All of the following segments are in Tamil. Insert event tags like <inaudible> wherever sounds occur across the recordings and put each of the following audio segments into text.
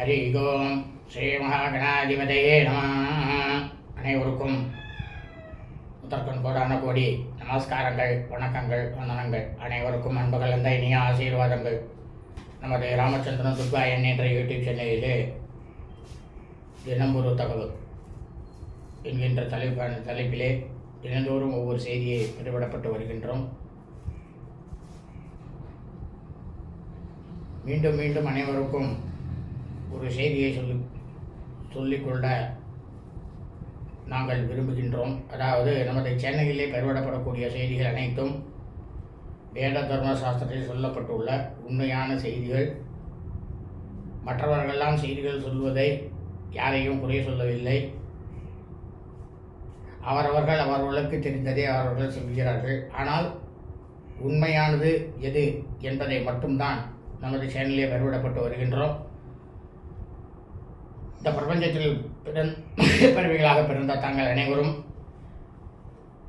ஹரி ஓம் ஸ்ரீ மகாகணாதிபதையே நம அனைவருக்கும் முதற்கண் கோடான கோடி நமஸ்காரங்கள் வணக்கங்கள் வந்தனங்கள். அனைவருக்கும் அன்பு கலந்த இனிய ஆசீர்வாதங்கள். நமது ராமச்சந்திரன் துர்கா என் என்ற யூடியூப் சேனலிலே தினம்பொரு தகவல். என்கின்ற தலைப்பான தலைப்பிலே தினந்தோறும் ஒவ்வொரு செய்தியை பதிவிடப்பட்டு வருகின்றோம். மீண்டும் மீண்டும் அனைவருக்கும் ஒரு செய்தியை சொல்லி சொல்லிக்கொள்ள நாங்கள் விரும்புகின்றோம். அதாவது நமது சென்னையிலே பெருவிடப்படக்கூடிய செய்திகள் அனைத்தும் வேத தர்ம சாஸ்திரத்தில் சொல்லப்பட்டுள்ள உண்மையான செய்திகள். மற்றவர்களெல்லாம் செய்திகள் சொல்வதை யாரையும் குறை சொல்லவில்லை. அவரவர்கள் அவர்களுக்கு தெரிந்ததை அவர்கள் சொல்கிறார்கள். ஆனால் உண்மையானது எது என்பதை மட்டும்தான் நமது சேனலில் பதிவிடப்பட்டு வருகின்றோம். இந்த பிரபஞ்சத்தில் பிறந் <coughs> பிறவிகளாக பிறந்த தாங்கள் அனைவரும்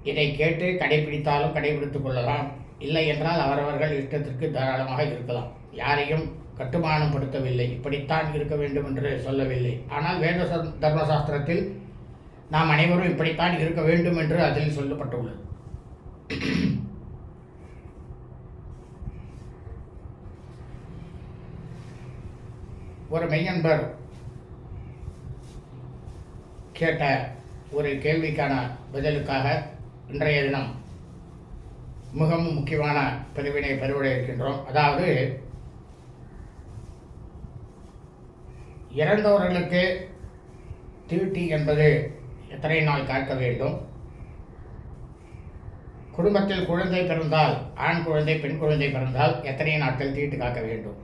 இதை கேட்டு கடைபிடித்தாலும் கடைபிடித்துக் கொள்ளலாம். இல்லை என்றால் அவரவர்கள் இஷ்டத்திற்கு தாராளமாக இருக்கலாம். யாரையும் கட்டுமானம் படுத்தவில்லை. இப்படித்தான் இருக்க வேண்டும் என்று சொல்லவில்லை. ஆனால் வேத தர்மசாஸ்திரத்தில் நாம் அனைவரும் இப்படித்தான் இருக்க வேண்டும் என்று அதில் சொல்லப்பட்டுள்ளது. ஒரு மெய்யன்பர் கேட்ட ஒரு கேள்விக்கான பதிலுக்காக இன்றைய தினம் மிகவும் முக்கியமான பதிவினை பதிவிட இருக்கின்றோம். அதாவது இறந்தவர்களுக்கு தீட்டி என்பது எத்தனை நாள் காக்க வேண்டும்? குடும்பத்தில் குழந்தை பிறந்தால் ஆண் குழந்தை பெண் குழந்தை பிறந்தால் எத்தனை நாட்கள் தீட்டு காக்க வேண்டும்?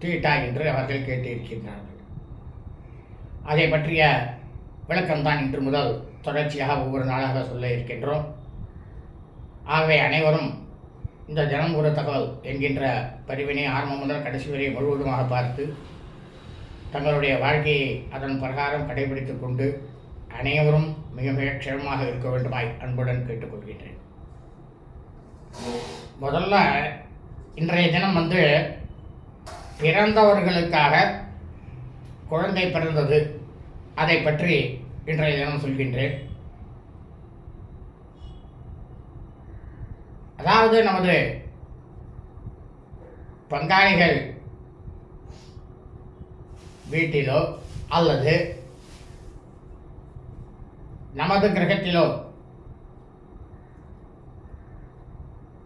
தீட்டா என்று அவர்கள் கேட்டிருக்கின்றார்கள். அதை பற்றிய விளக்கம்தான் இன்று முதல் தொடர்ச்சியாக ஒவ்வொரு நாளாக சொல்ல இருக்கின்றோம். ஆகவே அனைவரும் இந்த தினம் ஒரு தகவல் என்கின்ற பதிவினை ஆரம்பம் முதல் கடைசி வரை முழுவதுமாக பார்த்து தங்களுடைய வாழ்க்கையை அதன் பிரகாரம் கடைபிடித்து கொண்டு அனைவரும் மிக மிக க்ஷமமாக இருக்க வேண்டுமாய் அன்புடன் கேட்டுக்கொள்கின்றேன். முதல்ல இன்றைய தினம் வந்து பிறந்தவர்களுக்காக குழந்தை பிறந்தது. அதை பற்றி இன்றைய தினம் சொல்கின்றேன். அதாவது நமது பங்காளிகள் வீட்டிலோ அல்லது நமது கிரகத்திலோ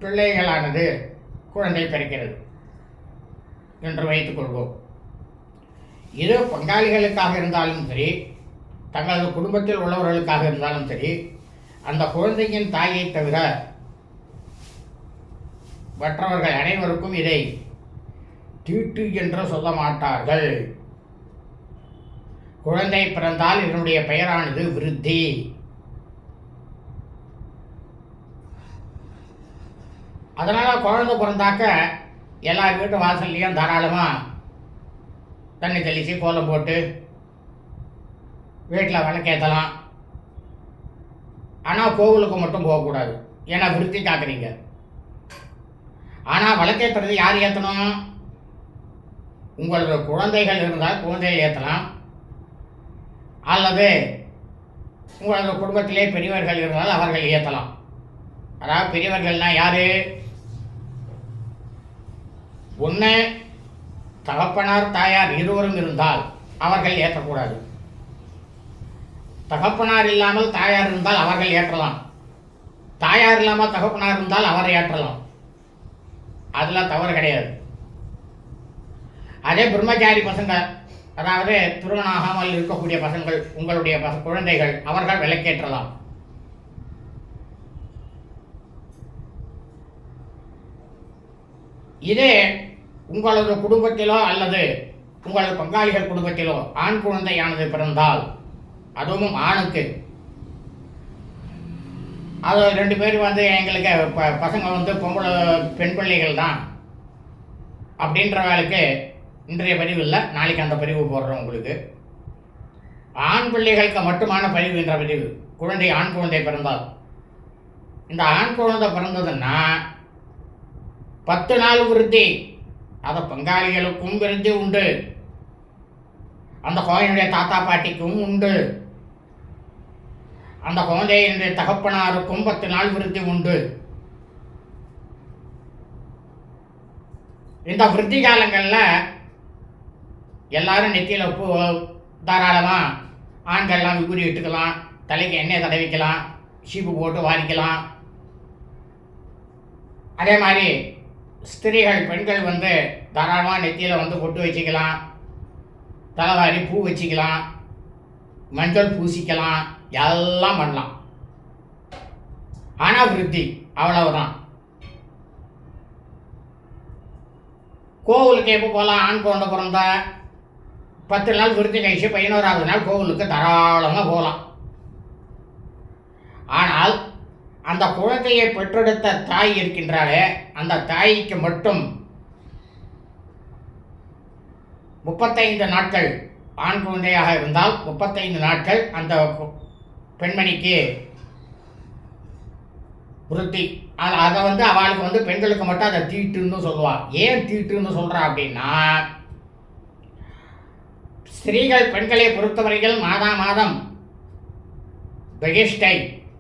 பிள்ளைகளானது குழந்தை பிறக்கிறது என்று வைத்துக்கொள்வோம் இது பங்காளிகளுக்காக இருந்தாலும் சரி தங்களது குடும்பத்தில் உள்ளவர்களுக்காக இருந்தாலும் சரி அந்த குழந்தையின் தாயை தவிர மற்றவர்கள் அனைவருக்கும் இதை தீட்டு என்று சொல்ல மாட்டார்கள். குழந்தை பிறந்தால் இதனுடைய பெயரானது விருத்தி. அதனால் குழந்தை பிறந்தாக்க எல்லார் வீட்டு வாசல்லையும் தாராளமாக தண்ணி தெளித்து கோலம் போட்டு வீட்டில் விளக்கேற்றலாம் ஆனால் கோவிலுக்கு மட்டும் போகக்கூடாது ஏன்னா விருத்தி காக்குறீங்க ஆனால் விளக்கேற்றுறது யார் ஏற்றணும் உங்களோட குழந்தைகள் இருந்தால் குழந்தைகள் ஏற்றலாம் அல்லது உங்களது குடும்பத்திலே பெரியவர்கள் இருந்தால் அவர்கள் ஏற்றலாம் அதாவது பெரியவர்கள்னால் யார்? ஒன்று தகப்பனார் தாயார் இருவரும் இருந்தால் அவர்கள் ஏற்றக்கூடாது தகப்பனார் இல்லாமல் தாயார் இருந்தால் அவர்கள் ஏற்றலாம். தாயார் இல்லாமல் தகப்பனார் இருந்தால் அவர் ஏற்றலாம். அதில் தவறு கிடையாது. அதே பிரம்மச்சாரி பசங்க அதாவது திருமணம் ஆகாமல் இருக்கக்கூடிய பசங்கள் உங்களுடைய பச குழந்தைகள் அவர்கள் விலக்கேற்றலாம் இதே உங்களது குடும்பத்திலோ அல்லது உங்களது பங்காளிகள் குடும்பத்திலோ ஆண் குழந்தையானது பிறந்தால் அதுவும் ஆணுக்கு. அது ரெண்டு பேர் வந்து எங்களுக்கு ப பசங்க வந்து பொம்பளை பெண் பிள்ளைகள் தான். அப்படின்ற வேலைக்கு இன்றைய பதிவு இல்லை நாளைக்கு அந்த பதிவு போடுறோம் உங்களுக்கு. ஆண் பிள்ளைகளுக்கு மட்டுமான பதிவு என்ற பதிவு. குழந்தை ஆண் குழந்தை பிறந்தால். இந்த ஆண் குழந்தை பிறந்ததுன்னா பத்து நாள் விருத்தி. அதை பங்காளிகளுக்கும் விருத்தி உண்டு. அந்த கோயிலுடைய தாத்தா பாட்டிக்கும் உண்டு. அந்த குழந்தையினுடைய தகப்பனாருக்கும் பத்து நாள் விருத்தி உண்டு. இந்த விருத்தி காலங்களில் எல்லாரும் நெத்தியில் பூ தாராளமாக ஆண்கள்லாம் விபூதி இட்டுக்கலாம் தலைக்கு எண்ணெய் தடவிக்கலாம் சீப்பு போட்டு வாரிக்கலாம். அதே மாதிரி ஸ்திரீகள் பெண்கள் வந்து தாராளமாக நெத்தியில் வந்து பொட்டு வச்சுக்கலாம் தலைவாரி பூ வச்சுக்கலாம். மஞ்சள் பூசிக்கலாம் எல்லாம் பண்ணலாம். அனாவிருத்தி அவ்வளவுதான். கோவிலுக்கு எப்போ போகலாம் ஆண் குழந்தை பிறந்தா பத்து நாள் விருத்தி கழிச்சு பதினோராவது நாள் கோவிலுக்கு தாராளமாக போகலாம் ஆனால் அந்த குழந்தையை பெற்றெடுத்த தாய் இருக்கின்றாலே அந்த தாய்க்கு மட்டும் முப்பத்தைந்து நாட்கள் ஆண் குழந்தையாக இருந்தால் முப்பத்தைந்து நாட்கள் அந்த பெண்மணிக்கு விருத்தி. அது அதை வந்து அவளுக்கு வந்து பெண்களுக்கு மட்டும் அதை தீட்டுன்னு சொல்லுவாள் ஏன் தீட்டுன்னு சொல்கிறா அப்படின்னா ஸ்திரீகள் பெண்களை பொறுத்தவரையில் மாதா மாதம் பெகிஷ்டை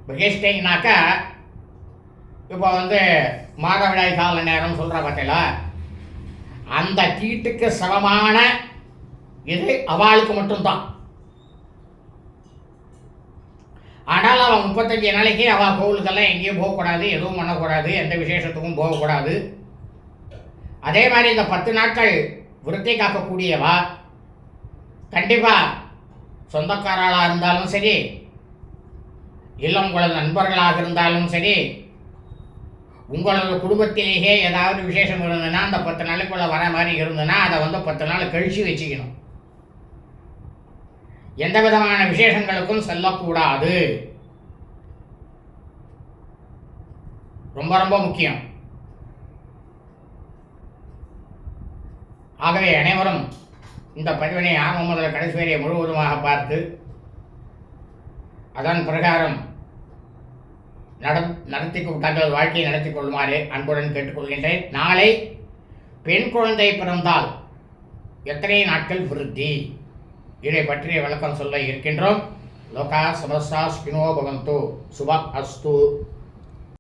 பெகிஷ்டைனாக்கா இப்போ வந்து மாதவிடாய் கால நேரம் சொல்கிறா பார்த்தீங்களா? அந்த தீட்டுக்கு சமமான இது அவளுக்கு மட்டும்தான். ஆனால் அவன் முப்பத்தஞ்சு நாளைக்கு அவள் கோவிலுக்கெல்லாம் எங்கேயும் போகக்கூடாது எதுவும் பண்ணக்கூடாது எந்த விசேஷத்துக்கும் போகக்கூடாது. அதே மாதிரி இந்த பத்து நாட்கள் விருத்தி காக்கக்கூடியவா? கண்டிப்பாக சொந்தக்காரர்களாக இருந்தாலும் சரி இல்லை உங்களது நண்பர்களாக இருந்தாலும் சரி உங்களது குடும்பத்திலேயே ஏதாவது விசேஷம் இருந்ததுன்னா அந்த பத்து நாளுக்குள்ளே வர மாதிரி இருந்ததுன்னா அதை வந்து பத்து நாள் கழித்து வச்சுக்கணும். எந்த விதமான விசேஷங்களுக்கும் செல்லக்கூடாது. ரொம்ப ரொம்ப முக்கியம். ஆகவே அனைவரும் இந்த பதிவினை ஆரம்பம் முதல் கடைசி வரை முழுவதுமாக பார்த்து அதன் பிரகாரம் நட நடத்தி தங்கள் வாழ்க்கையை நடத்தி கொள்ளுமாறு அன்புடன் கேட்டுக்கொள்கின்றேன். நாளை பெண் குழந்தை பிறந்தால் எத்தனை நாட்கள் விருத்தி? இதை பற்றிய விளக்கம் சொல்ல இருக்கின்றோம். லோகா சமஸ்தா ஸ்பினோ பவந்து. சுப அஸ்து.